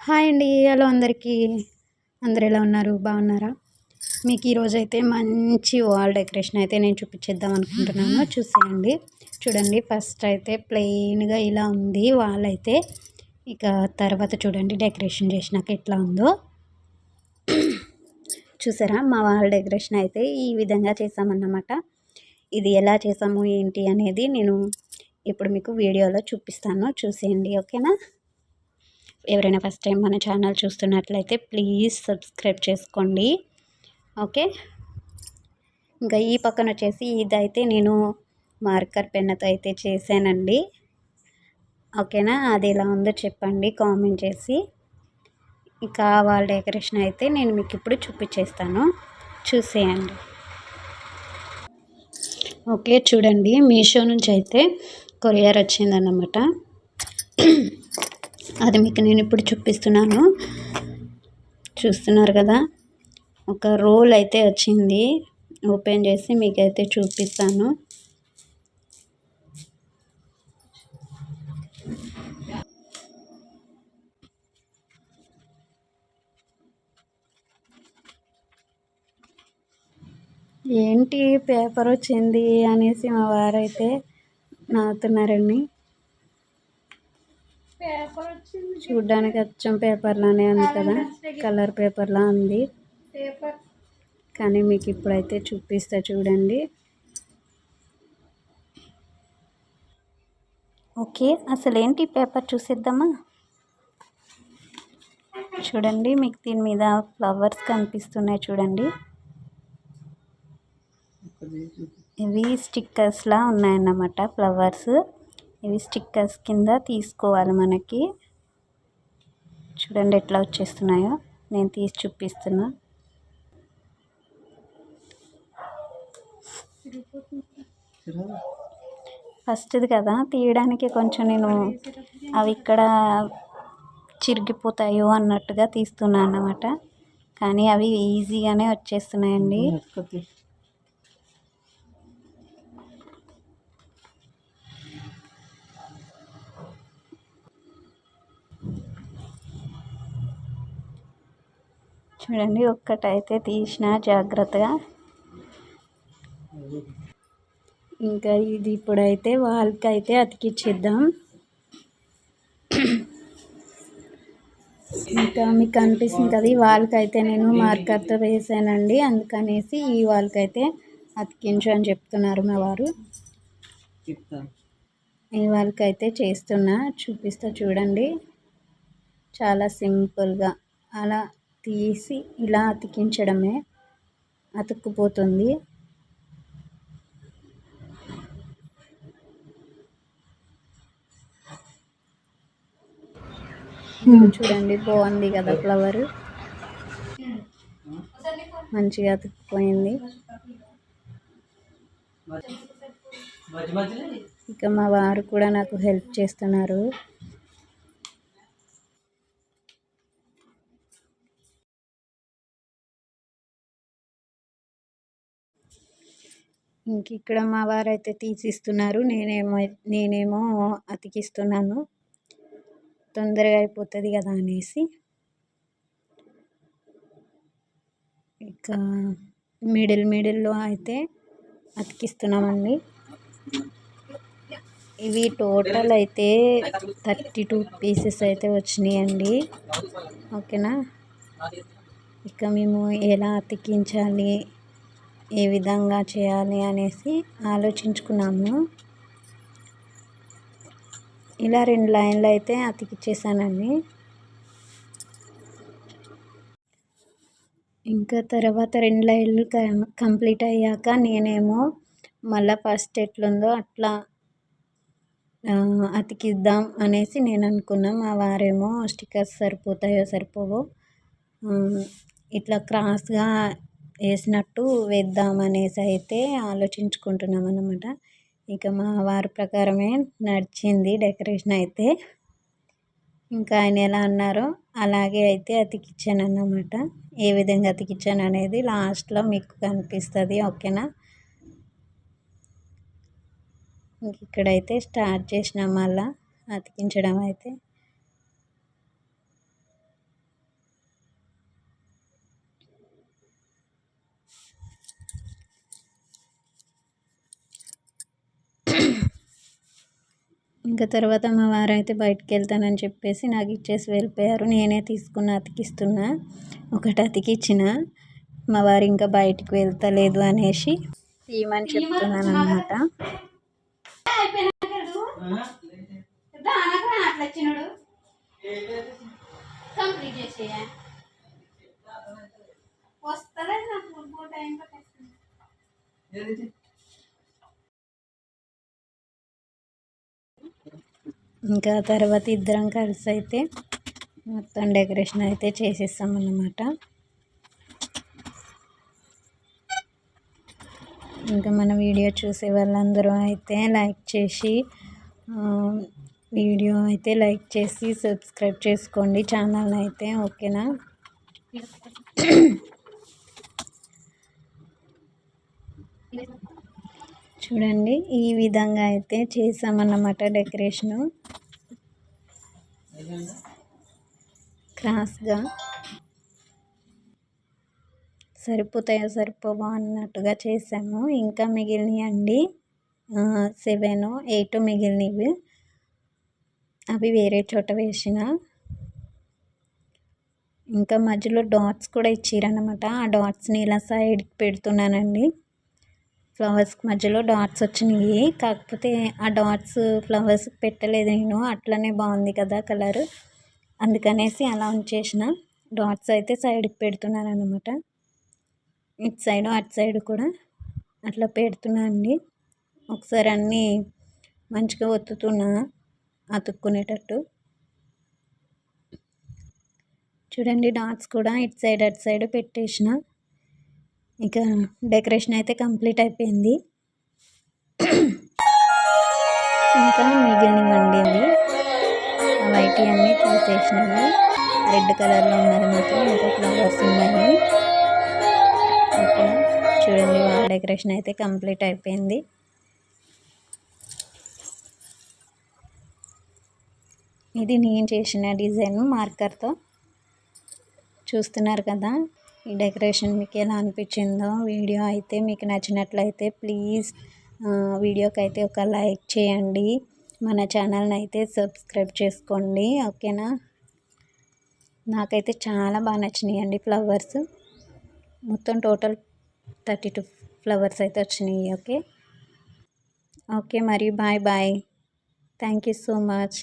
Hi అండి hello అందరికీ. అందరు ఎలా ఉన్నారు? బాగున్నారా? మీకు ఈరోజు అయితే మంచి వాల్ డెకరేషన్ అయితే నేను చూపించేద్దాం అనుకుంటున్నాను. చూసేయండి. చూడండి ఫస్ట్ అయితే ప్లెయిన్గా ఇలా ఉంది వాల్ అయితే. ఇక తర్వాత చూడండి డెకరేషన్ చేసినాక ఎట్లా ఉందో. చూసారా? మా వాల్ డెకరేషన్ అయితే ఈ విధంగా చేసామన్నమాట. ఇది ఎలా చేసాము ఏంటి అనేది నేను ఇప్పుడు మీకు వీడియోలో చూపిస్తాను. చూసేయండి ఓకేనా? ఎవరైనా ఫస్ట్ టైం మన ఛానల్ చూస్తున్నట్లయితే ప్లీజ్ సబ్స్క్రైబ్ చేసుకోండి. ఓకే? ఇంకా ఈ పక్కన వచ్చేసి ఇదైతే నేను మార్కర్ పెన్నుతో అయితే చేశానండి. ఓకేనా? అది ఎలా ఉందో చెప్పండి కామెంట్ చేసి. ఇంకా వాళ్ళ డెకరేషన్ అయితే నేను మీకు ఇప్పుడు చూపించేస్తాను. చూసేయండి. ఓకే చూడండి. మీషో నుంచి అయితే కొరియర్ వచ్చిందన్నమాట. అది మీకు నేను ఇప్పుడు చూపిస్తున్నాను. చూస్తున్నారు కదా? ఒక రోల్ అయితే వచ్చింది. ఓపెన్ చేసి మీకైతే చూపిస్తాను. ఏంటి పేపర్ వచ్చింది అనేసి మా వారైతే నవ్వుతున్నారండి చూడ్డానికి అచ్చం పేపర్లానే ఉంది కదా. కలర్ పేపర్లా ఉంది. కానీ మీకు ఇప్పుడైతే చూపిస్తా చూడండి. ఓకే అసలు ఏంటి పేపర్ చూసేద్దామా? చూడండి మీకు దీని మీద ఫ్లవర్స్ కనిపిస్తున్నాయి చూడండి. ఇవి స్టిక్కర్స్లా ఉన్నాయన్నమాట ఫ్లవర్స్. ఇవి స్టిక్కర్స్ కింద తీసుకోవాలి మనకి. చూడండి ఎట్లా వచ్చేస్తున్నాయో. నేను తీసి చూపిస్తున్నా. ఫస్ట్ది కదా తీయడానికి కొంచెం నేను అవి ఇక్కడ చిరిగిపోతాయో అన్నట్టుగా తీస్తున్నాను అన్నమాట కానీ అవి ఈజీగానే వచ్చేస్తున్నాయండి. చూడండి ఒక్కటైతే తీసిన జాగ్రత్తగా. ఇంకా ఇది ఇప్పుడైతే వాళ్ళకి అయితే అతికిచ్చేద్దాం. ఇంకా మీకు కనిపిస్తుంది కదా ఈ వాళ్ళకి అయితే నేను మార్కర్తో వేసానండి. అందుకనేసి ఈ వాళ్ళకి అయితే అతికించు అని చెప్తున్నారు మా వారు. ఈ వాళ్ళకి అయితే చేస్తున్నా చూపిస్తా చూడండి. చాలా సింపుల్గా. అలా తీసి ఇలా అతికించడమే అతుక్కుపోతుంది. చూడండి బాగుంది కదా ఫ్లవర్. మంచిగా అతుక్కుపోయింది. ఇక మా వారు కూడా నాకు హెల్ప్ చేస్తున్నారు. ఇంక ఇక్కడ మా వారైతే తీసిస్తున్నారు. నేనేమో నేనేమో అతికిస్తున్నాను. తొందరగా అయిపోతుంది కదా అనేసి. ఇక మిడిల్ మిడిల్లో అయితే అతికిస్తున్నామండి. ఇవి టోటల్ అయితే థర్టీ టూ పీసెస్ అయితే వచ్చినాయండి. ఓకేనా? ఇక మేము ఎలా అతికించాలి? ఏ విధంగా చేయాలి అనేసి ఆలోచించుకున్నాము. ఇలా రెండు లైన్లు అయితే అతికిచ్చేసానండి. ఇంకా తర్వాత రెండు లైన్లు కంప్లీట్ అయ్యాక నేనేమో మళ్ళీ ఫస్ట్ ఎట్లుందో అట్లా అతికిద్దాం అనేసి నేను అనుకున్నా. మా వారేమో స్టిక్కర్స్ సరిపోతాయో సరిపోవో. ఇట్లా క్రాస్గా వేసినట్టు వేద్దామనేసి అయితే ఆలోచించుకుంటున్నాం అన్నమాట ఇక మా వారి ప్రకారమే నడిచింది డెకరేషన్ అయితే. ఇంకా ఆయన ఎలా అన్నారో అలాగే అయితే అతికిచ్చాను అన్నమాట. ఏ విధంగా అతికిచ్చాను అనేది లాస్ట్లో మీకు కనిపిస్తుంది ఓకేనా? ఇంక ఇక్కడైతే స్టార్ట్ చేసినాం మళ్ళా అతికించడం అయితే. ఇంకా తర్వాత మా వారు అయితే బయటకు వెళ్తానని చెప్పేసి నాకు ఇచ్చేసి వెళ్ళిపోయారు. నేనే తీసుకున్న అతికిస్తున్నా. ఒకటి అతికిచ్చిన మా వారు ఇంకా బయటికి వెళ్తలేదు అనేసి తీయమని చెప్తున్నాను అనమాట ఇంకా తర్వాత ఇద్దరం కలిసి అయితే మొత్తం డెకరేషన్ అయితే చేసేస్తాం అన్నమాట. ఇంకా మన వీడియో చూసే వాళ్ళందరూ అయితే లైక్ చేసి వీడియో అయితే లైక్ చేసి సబ్స్క్రైబ్ చేసుకోండి. ఛానల్ అయితే ఓకేనా? చూడండి ఈ విధంగా అయితే చేసామన్నమాట డెకరేషను. క్రాస్గా సరిపోతాయో సరిపోవా అన్నట్టుగా చేసాము ఇంకా మిగిలినవి అండి సెవెన్ ఎయిట్ మిగిలినవి. అవి వేరే చోట వేసిన. ఇంకా మధ్యలో డాట్స్ కూడా ఇచ్చారనమాట ఆ డాట్స్ని ఇలా సైడ్కి పెడుతున్నానండి. ఫ్లవర్స్కి మధ్యలో డాట్స్ వచ్చినాయి. కాకపోతే ఆ డాట్స్ ఫ్లవర్స్ పెట్టలేదు నేను. అట్లనే బాగుంది కదా కలర్. అందుకనేసి అలా ఉంచేసిన. డాట్స్ అయితే సైడ్కి పెడుతున్నాను అనమాట ఇటు సైడ్ అటు సైడ్ కూడా అట్లా పెడుతున్నా అండి. ఒకసారి అన్నీ మంచిగా ఒత్తుతున్నా అతుక్కునేటట్టు. చూడండి డాట్స్ కూడా ఇటు సైడ్ అటు సైడ్ పెట్టేసిన. ఇక డెకరేషన్ అయితే కంప్లీట్ అయిపోయింది. ఇంకా మిగిలినవండి అవి వైట్ అన్నీ తీసేసినవి రెడ్ కలర్లో ఉన్నది మాత్రం ఇంకా ఫ్లవర్స్ ఉన్నాయి. చూడండి వాళ్ళ డెకరేషన్ అయితే కంప్లీట్ అయిపోయింది. ఇది నేను చేసిన డిజైన్ మార్కర్తో. చూస్తున్నారు కదా? ఈ డెకరేషన్ మీకు ఎలా అనిపించిందో వీడియో అయితే మీకు నచ్చినట్లయితే ప్లీజ్ వీడియోకి అయితే ఒక లైక్ చేయండి. మన ఛానల్ని అయితే సబ్స్క్రైబ్ చేసుకోండి. ఓకేనా? నాకైతే చాలా బాగా నచ్చినాయి అండి ఫ్లవర్స్. మొత్తం టోటల్ థర్టీ టూ ఫ్లవర్స్ అయితే వచ్చినాయి. ఓకే? ఓకే మరి bye bye. Thank you so much.